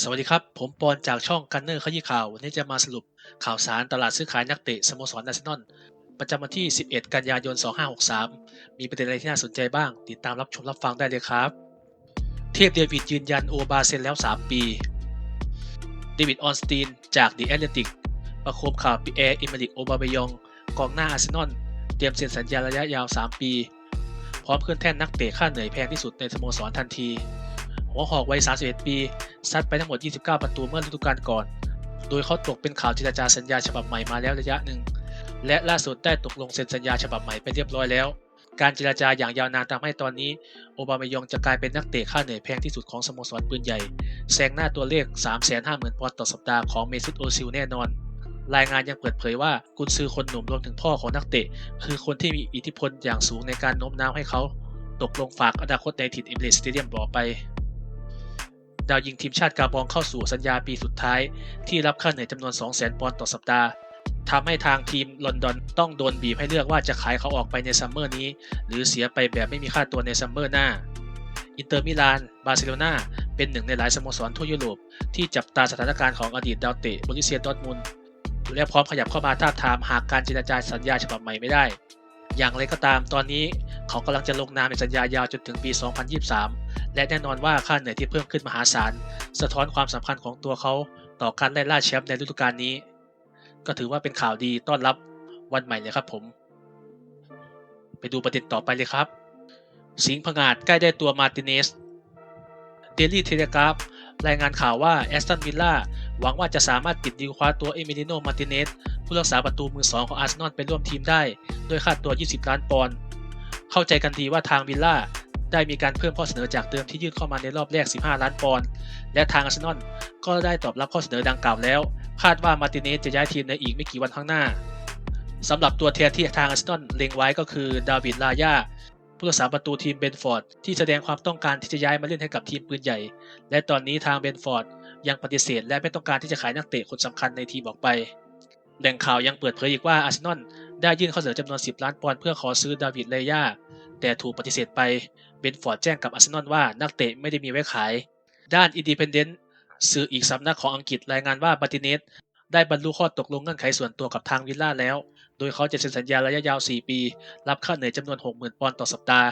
สวัสดีครับ ผมปอนจากช่องกันเนอร์ขยี้ข่าว วันนี้จะมาสรุปข่าวสารตลาดซื้อขายนักเตะสโมสรอาร์เซนอลประจำวันที่ 11 กันยายน 2563 มีประเด็นอะไรที่น่าสนใจบ้าง ติดตามรับชมรับฟังได้เลยครับ เทพเดวิดยืนยันโอบาเซ็นแล้ว 3 ปี เดวิดออนสตีนจากดีแอตเลติกประโคมข่าวปีแอร์อิมริกโอบาเบยองกองหน้าอาร์เซนอลเตรียมเซ็นสัญญาระยะยาว 3 ปี พร้อมขึ้นแท่นนักเตะค่าเหนื่อยแพงที่สุดในสโมสรทันที หัวหอกวัย 31 ปี ซัดไปทั้งหมด 29 ประตูเมื่อฤดูกาลก่อน โดยเขาตกเป็นข่าวเจรจาสัญญาฉบับใหม่มาแล้วระยะหนึ่ง และล่าสุดได้ตกลงเซ็นสัญญาฉบับใหม่ไปเรียบร้อยแล้ว การเจรจาอย่างยาวนานทำให้ตอนนี้ โอบามายองจะกลายเป็นนักเตะค่าเหนื่อยแพงที่สุดของสโมสรปืนใหญ่แซงหน้าตัวเลข 350,000 ปอนด์ต่อสัปดาห์ของเมซุตโอซิลแน่นอนรายงานยังเปิดเผยว่ากุนซือคนหนุ่มรวมถึงพ่อของนักเตะ คือคนที่มีอิทธิพลอย่างสูงในการโน้มน้าวให้เขา ตกลงฝากอนาคตในถิ่นอิมเรสสเตเดียมต่อไป ดาวยิงทีมชาติกาบองเข้าสู่สัญญาปีสุดท้าย ที่รับค่าเหนื่อยจำนวน 200,000 ปอนด์ต่อสัปดาห์ทำให้ทางทีมลอนดอนต้องโดนบีบให้เลือกว่าจะขายเขาออกไปในซัมเมอร์นี้ หรือเสียไปแบบไม่มีค่าตัวในซัมเมอร์หน้า อินเตอร์มิลาน บาร์เซโลนาเป็นหนึ่งในหลายสโมสรทั่วยุโรป ที่จับตาสถานการณ์ของอดีตดาวเตะบริเซียดอทมุนและพร้อมขยับเข้ามาท้าบทามหากการเจรจาสัญญาฉบับใหม่ไม่ได้ อย่างไรก็ตามตอนนี้เขากำลังจะลงนามในสัญญายาวจนถึงปี 2023 และแน่นอนว่าค่าเหนื่อยที่เพิ่มขึ้นมหาศาล สะท้อนความสำคัญของตัวเขาต่อการไล่ล่าแชมป์ในฤดูกาลนี้ ก็ถือว่าเป็นข่าวดีต้อนรับวันใหม่เลยครับผม ไปดูประเด็นต่อไปเลยครับ สิงห์ผงาดใกล้ได้ตัวมาติเนสเดลี่เทเลกราฟรายงานข่าวว่าแอสตันวิลล่าหวังว่าจะสามารถปิดดีลคว้าตัวเอมิลิโนมาติเนสผู้รักษาประตูมือสองของอาร์เซนอลไปร่วมทีมได้ด้วยค่าตัว 20 ล้านปอนด์เข้าใจกันดีว่าทางวิลล่า ได้มีการเพิ่มข้อเสนอจากเดิมที่ยื่นเข้ามาในรอบแรก 15 ล้านปอนด์และทางอาร์เซนอลก็ได้ตอบรับข้อเสนอดังกล่าวแล้ว คาดว่ามาร์ติเนสจะย้ายทีมในอีกไม่กี่วันข้างหน้าสำหรับตัวแทนที่ทางอาร์เซนอลเล็งไว้ก็คือดาวิดลาย่าผู้รักษาประตูทีมเบนฟอร์ดที่แสดงความต้องการที่จะย้ายมาเล่นให้กับทีมปืนใหญ่ และตอนนี้ทางเบนฟอร์ดยังปฏิเสธและไม่ต้องการที่จะขายนักเตะคนสำคัญในทีมออกไป แหล่งข่าวยังเปิดเผยอีกว่าอาร์เซนอลได้ยื่นข้อเสนอจำนวน 10 ล้านปอนด์เพื่อขอซื้อดาวิดเลยา แต่ถูกปฏิเสธไป เบนฟอร์ดแจ้งกับอาร์เซนอลว่านักเตะไม่ได้มีไว้ขาย ด้านอินดีเพนเดนต์สื่ออีกสำนักของอังกฤษรายงานว่าบาติเนสได้บรรลุข้อตกลงเงื่อนไขส่วนตัวกับทางวิลล่าแล้ว โดยเขาจะเซ็นสัญญาระยะยาว 4 ปี รับค่าเหนื่อยจำนวน 60,000 ปอนด์ต่อสัปดาห์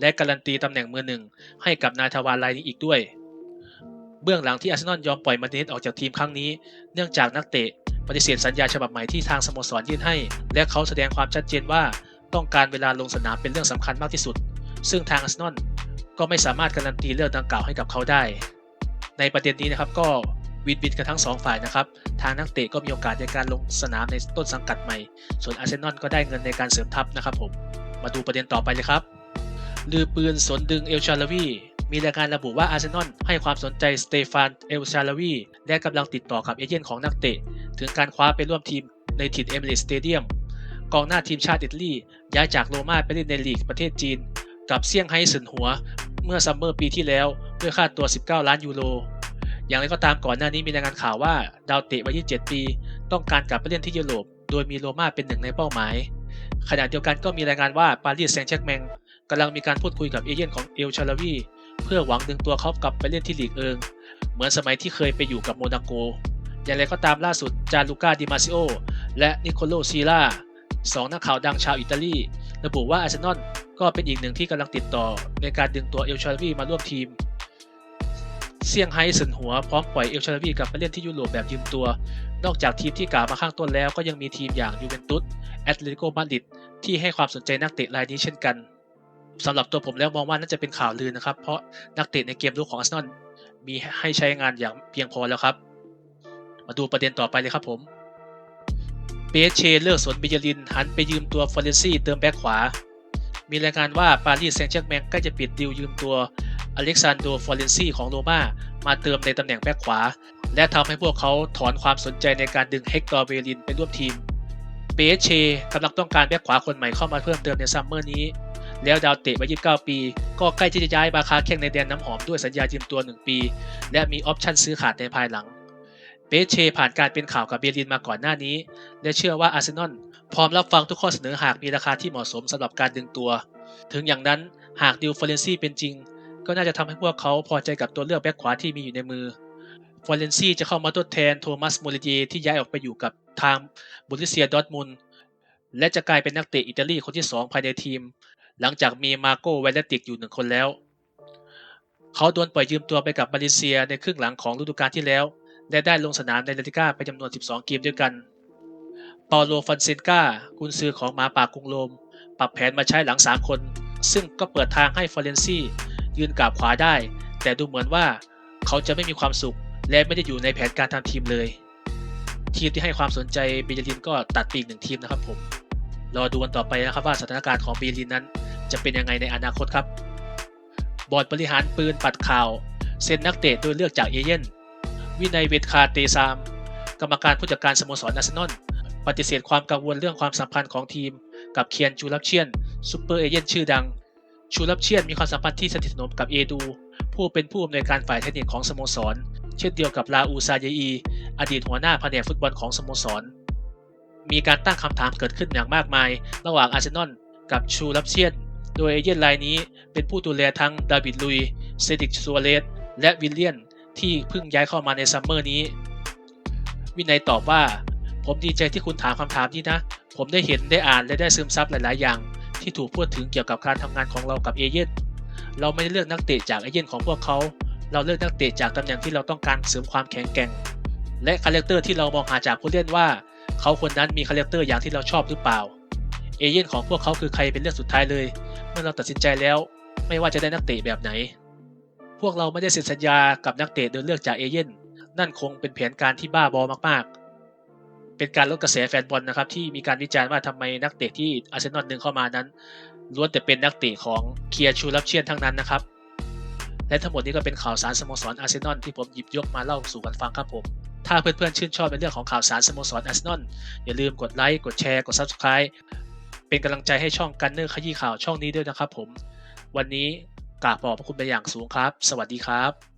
และการันตีตำแหน่งมือหนึ่งให้กับนายทวารรายนี้อีกด้วย เบื้องหลังที่อาร์เซนอลยอมปล่อยมาร์ติเนสออกจากทีมครั้งนี้ เนื่องจากนักเตะปฏิเสธสัญญาฉบับใหม่ที่ทางสโมสรยื่นให้ และเขาแสดงความชัดเจนว่า ต้องการเวลาลงสนามเป็นเรื่องสำคัญมากที่สุด ซึ่งทางอาร์เซนอลก็ไม่สามารถการันตีเรื่องดังกล่าวให้กับเขาได้ ในประเด็นนี้นะครับก็วินวินกันทั้งสองฝ่ายนะครับ ทางนักเตะก็มีโอกาสในการลงสนามในต้นสังกัดใหม่ ส่วนอาร์เซนอลก็ได้เงินในการเสริมทัพนะครับผม มาดูประเด็นต่อไปเลยครับ ลือปืนสนดึงเอลชาลาวีมีรายงานระบุว่าอาร์เซนอลให้ความสนใจสเตฟานเอลชาลาวีและกำลังติดต่อกับเอเจนต์ของนักเตะ ถึงการคว้าไปร่วมทีมในถิ่นเอมิเรตสเตเดียม กองหน้าทีมชาติอิตาลีย้ายจากโรม่าไปเล่นในลีกประเทศจีน กับเซี่ยงไฮ้สินหัว เมื่อซัมเมอร์ปีที่แล้วด้วยค่าตัว 19 ล้านยูโร อย่างไรก็ตามก่อนหน้านี้มีรายงานข่าวว่าดาวเตะวัย 27 ปี ต้องการกลับไปเล่นที่ยุโรป โดยมีโรม่าเป็นหนึ่งในเป้าหมาย ขณะเดียวกันก็มีรายงานว่าปารีสแซงต์แชร์กแมงกำลังมีการพูดคุยกับเอเย่นของเอลชาลาวีเพื่อหวังดึงตัวเขากลับไปเล่นที่ลีกเอิง เหมือนสมัยที่เคยไปอยู่กับโมนาโก อย่างไรก็ตามล่าสุดจาลูก้าดิมาซิโอและนิโคโลซีลา สองนักข่าวดังชาวอิตาลี ระบุว่าอาร์เซนอลก็เป็นอีกหนึ่งที่กำลังติดต่อในการดึงตัวเอลชาลาวีมาร่วมทีมเซี่ยงไฮ้สินหัวพร้อมปล่อยเอลชาลาวีกลับไปเล่นที่ยุโรปแบบยืมตัว นอกจากทีมที่กล่าวมาข้างต้นแล้วก็ยังมีทีมอย่างยูเวนตุสแอตเลติโกมาดริดที่ให้ความสนใจนักเตะรายนี้เช่นกันสำหรับตัวผมแล้วมองว่าน่าจะเป็นข่าวลือนะครับ เพราะนักเตะในเกมรุกของอาร์เซนอลมีให้ใช้งานอย่างเพียงพอแล้วครับ มาดูประเด็นต่อไปเลยครับผม เปเชเลิกสนบิยลิน หันไปยืมตัวฟอร์เรนซี่เติมแบ็คขวา มีรายงานว่าปารีสแซงต์แชร์กแมงใกล้จะปิดดีลยืมตัวอเล็กซานโดฟอร์เรนซี่ของโรม่ามาเติมในตำแหน่งแบ็คขวา และทำให้พวกเขาถอนความสนใจในการดึงเฮกตอร์เวลินไปร่วมทีมเปเชกำลังต้องการแบ็คขวาคนใหม่เข้ามาเพิ่มเติมในซัมเมอร์นี้ แล้วดาวเตะวัย29 ปี ก็ใกล้ที่จะย้ายบาคาแข่งในแดนน้ำหอมด้วยสัญญายืมตัว 1 ปี และมีออปชั่นซื้อขาดในภายหลัง เปเชผ่านการเป็นข่าวกับเบลินมาก่อนหน้านี้ และเชื่อว่าอาร์เซนอลพร้อมรับฟังทุกข้อเสนอหากมีราคาที่เหมาะสมสำหรับการดึงตัว ถึงอย่างนั้นหากดิวฟอเรนซีเป็นจริง ก็น่าจะทำให้พวกเขาพอใจกับตัวเลือกแบ็คขวาที่มีอยู่ในมือฟอร์เรนซีจะเข้ามาทดแทนโทมัสโมเลเยที่ย้ายออกไปอยู่กับทางบุริเซียดอร์ทมุนและจะกลายเป็นนักเตะอิตาลีคนที่ 2 ภายในทีม หลังจากมีมาโกไวเลติกอยู่หนึ่งคนแล้ว เขาโดนปล่อยยืมตัวไปกับบาเลเซียในครึ่งหลังของฤดูกาลที่แล้ว และได้ลงสนามในลาลิก้าไปจำนวน 12 เกมด้วยกัน เปาโลฟอนเซนกากุนซือของหมาป่ากรุงโรม ปรับแผนมาใช้หลัง 3 คน ซึ่งก็เปิดทางให้ฟอเรนซียืนกราบขวาได้ แต่ดูเหมือนว่าเขาจะไม่มีความสุข และไม่ได้อยู่ในแผนการทำทีมเลย ทีมที่ให้ความสนใจเบเยลินก็ตัดปีกหนึ่งทีมนะครับผมรอดูกันต่อไปนะครับว่าสถานการณ์ของเบเยลินนั้น จะเป็นยังไงในอนาคตครับ บอร์ดบริหารปืนปัดข่าว เซ็นนักเตะโดยเลือกจากเอเย่น วินัยเวทคาเตซาม กรรมการผู้จัดการสโมสรอาร์เซนอลปฏิเสธความกังวลเรื่องความสัมพันธ์ของทีม กับเคียนจูรับเชียนซูเปอร์เอเย่นชื่อดัง ชูรับเชียนมีความสัมพันธ์ที่สนิทสนมกับเอดู ผู้เป็นผู้อำนวยการฝ่ายเทคนิคของสโมสร เช่นเดียวกับลาอูซาเยอี อดีตหัวหน้าแผนกฟุตบอลของสโมสร มีการตั้งคำถามเกิดขึ้นอย่างมากมาย ระหว่างอาร์เซนอลกับชูรับเชียน โดยเอเย่นรายนี้เป็นผู้ดูแลทั้งดาวิดลุย เซดิกซัวเรสและวิลเลียน ที่เพิ่งย้ายเข้ามาในซัมเมอร์นี้ วินัยตอบว่า ผมดีใจที่คุณถามคำถามนี้นะ ผมได้เห็นได้อ่านและได้ซึมซับหลายๆ อย่าง ที่ถูกพูดถึงเกี่ยวกับการทำงานของเรากับเอเย่นเราไม่ได้เลือกนักเตะจากเอเย่นของพวกเขา เราเลือกนักเตะจากตำแหน่งที่เราต้องการเสริมความแข็งแกร่ง และคาแรคเตอร์ที่เรามองหาจากผู้เล่นว่า เขาคนนั้นมีคาแรคเตอร์อย่างที่เราชอบหรือเปล่า เอเย่นของพวกเขาคือใครเป็นเรื่องสุดท้ายเลย เมื่อเราตัดสินใจแล้ว ไม่ว่าจะได้นักเตะแบบไหน วกเราไม่ได้เซ็นสัญญากับนักเตะโดยเลือกจากเอเย่นนั่นคงเป็นแผนการที่บ้าบอมากๆ เป็นการลดกระแสแฟนบอลนะครับที่มีการวิจารณ์ว่าทำไมนักเตะที่อาร์เซนอลดึงเข้ามานั้นล้วนแต่เป็นนักเตะของเคียร์ชูรับเชียนทั้งนั้นนะครับ และทั้งหมดนี้ก็เป็นข่าวสารสโมสรอาร์เซนอลที่ผมหยิบยกมาเล่าสู่กันฟังครับผม ถ้าเพื่อนๆชื่นชอบในเรื่องของข่าวสารสโมสรอาร์เซนอลอย่าลืมกดไลค์กดแชร์กด Subscribe เป็นกำลังใจให้ช่องกันเนอร์ขยี้ข่าวช่องนี้ด้วยนะครับผม วันนี้ กราบขอบพระคุณเป็นอย่างสูงครับ สวัสดีครับ